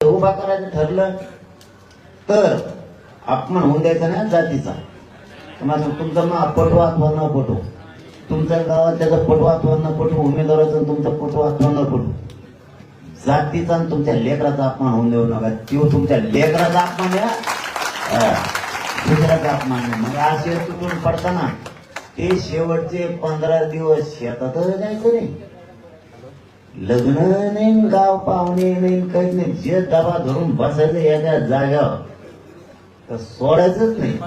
उभा करायचं ठरलं तर अपमान होऊन द्यायचा ना जातीचा. माझं तुमचा ना पटू अथवा न पटू. तुमच्या गावात त्याचा पटू अथवा न पटू उमेदवाराचा तुमचा पटू अथवा न पटू. जातीचा आणि तुमच्या लेकराचा अपमान होऊन देऊ नका. तो तुमच्या लेकराचा अपमान द्या दुसऱ्याचा अपमान द्या मग असे तुटून पडताना ते शेवटचे पंधरा दिवस शेतातच जायचं नाही. लग्न नाही गाव पाहुणे नाही काही नाही. जे दबा धरून बसायचं एका जाग्यावर तर सोडायचंच नाही.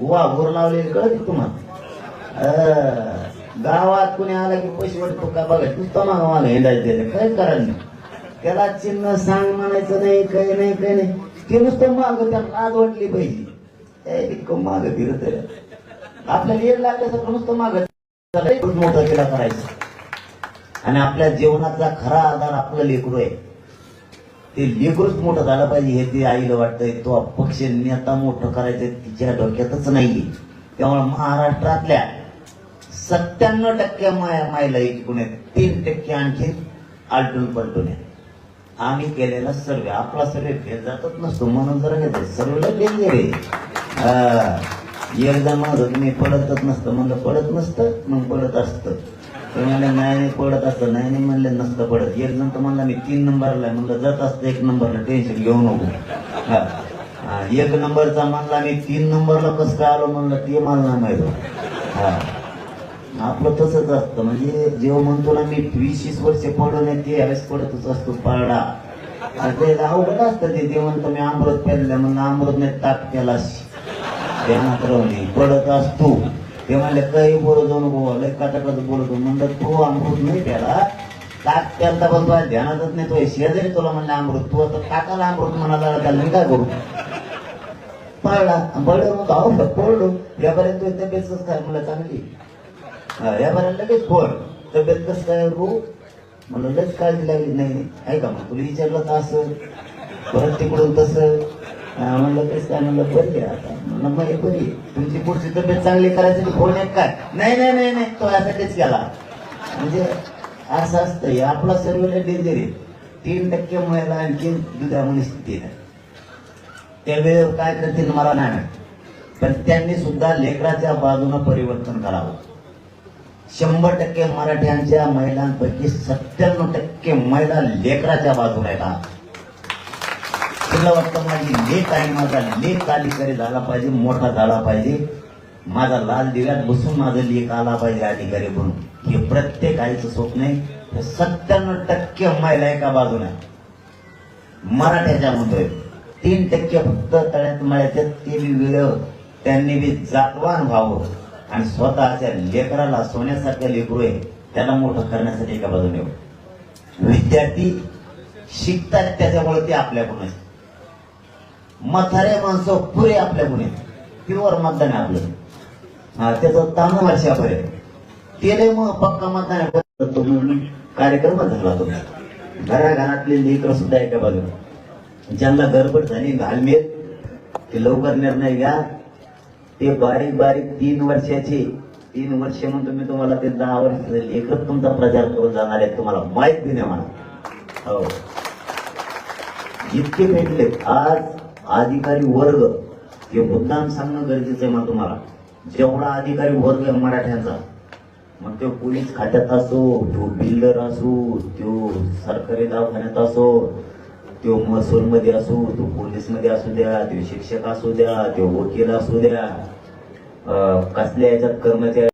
उवा वा लावले कळत तुम्हाला? गावात कुणी आला की पैसे वाटतो का बघा तू तमा मला हिंडायचं त्याला काय करायचं नाही. त्याला चिन्ह सांग म्हणायचं नाही काही नाही काही नाही. ते नुसतं माग त्याला लाज वाटली पाहिजे. इतकं माग फिरत आहे. आपल्याला येड लागल्यासारखं नुसतं माग मोठं तिला करायचं. आणि आपल्या जीवनाचा खरा आधार आपलं लेकरू आहे. ते लेकरूच मोठं झालं पाहिजे हे ते आईला वाटतंय. तो पक्ष नेता मोठं करायचं तिच्या डोक्यातच नाहीये. त्यामुळे महाराष्ट्रातल्या सत्त्याण्णव टक्के माया मायला एकूण आहेत. तीन टक्के आणखी आलटून पलटून आहेत. आम्ही केलेला सर्वे. आपला सर्वे फेल जातच नसतो. म्हणून जर घेतो सर्वेला फेल गेले. एकदा माझं मी पडतच नसतं. म्हणलं पडत नसतं मग पडत असतं. ते म्हणलं नाही नाही पडत असतं नाही नाही नसतं पडत. एक जण तर म्हणला मी तीन नंबरला आहे. म्हणलं जात असतं एक नंबरला टेन्शन घेऊ नको. हा. एक नंबरचा म्हणला मी तीन नंबरला कसं काय आलो? म्हणलं ते मला नाही माहीत हा. आपलं तसंच असतं म्हणजे जेव्हा म्हणतो ना मी वीस वर्ष पडून आहे ते यावेळेस पडतच असतो पारडा आणि ते अवघड असतं ते म्हणतो मी अमृत पेरलं म्हणलं अमृत नाही ताक केला पडत असतो. ते म्हणले काही बोलत जाऊ नको लय काटाकाट बोलतो म्हणलं तो अमृत नाही त्याला ताक त्याला पण तुला ध्यानातच नाही तो शेजारी तुला म्हणलं अमृत तू आता काकाला अमृत म्हणाला त्याला मी काय करू पळला पडलं मग अहो पळलो. यापर्यंत तब्येत कसं काय? मला चांगली. यापर्यंत लगेच फोड तब्येत कसं काय रू मला लगेच काळजी लागली. नाही ऐका मग तुला विचारलं तर असं परत तिकडून तसं. म्हणलं तेच काय म्हणलं बरी आता. म्हणलं मग हे बरी तुमची पुढची तब्येत चांगली करायसाठी फोन एक काय? नाही नाही नाही नाही. तो यासाठीच केला. म्हणजे असं असतं हे आपला सर्व डेंजर आहे. तीन टक्के महिला आणखी दुधामुळे स्थिती आहे. त्यावेळेवर काय करतील मला नाही पण त्यांनी सुद्धा लेकराच्या बाजूनं परिवर्तन करावं. शंभर टक्के मराठ्यांच्या महिलांपैकी सत्त्याण्णव टक्के महिला लेकराच्या बाजूला आहेत. तुला वाटतं माझी लेख आहे माझा लेख अधिकारी झाला पाहिजे मोठा झाला पाहिजे. माझा लाल दिव्यात बसून माझा लेख आला पाहिजे अधिकारी म्हणून. हे प्रत्येक आईचं स्वप्न आहे. सत्त्याण्णव टक्के महिला एका बाजूने आहे मराठ्याच्या म्हणतोय तीन टक्के फक्त तळ्यात मळ्याच्या ते बी वेळ त्यांनी बी जातवान व्हावं. आणि स्वतःच्या लेकराला सोन्यासारख्या लेकरू आहे. त्याला मोठं करण्यासाठी एका बाजूने येऊ. विद्यार्थी शिकतात त्याच्यामुळे ते आपल्याकडून म्हातारे माणसं पुरे आपल्याकडून आहेत. प्युअर मतदान आहे आपलं. हा त्याचं ताण वर्षापर्यंत. केले मग पक्का मतदान आहे. कार्यक्रम झाला तो घराघरातले लेकर सुद्धा एका बाजूला. ज्यांना गडबड झाली घालमेल ते लवकर निर्णय घ्या. ते बारीक बारीक तीन वर्षाचे तीन वर्ष म्हणतो मी तुम्हाला ते दहा वर्ष एकच तुमचा प्रचार करून जाणार आहे तुम्हाला माहीत बी नाही म्हणा. हो. इतके भेटले आज अधिकारी वर्ग हे मुद्दाम सांगणं गरजेचं आहे मग तुम्हाला. जेवढा अधिकारी वर्ग आहे मराठ्यांचा मग तो पोलीस खात्यात असो तो बिल्डर असो तो सरकारी दवाखान्यात असो तो महसूलमध्ये असो तो पोलीसमध्ये असू द्या तो शिक्षक असू द्या तो वकील असू द्या कसल्या याच्यात कर्मचारी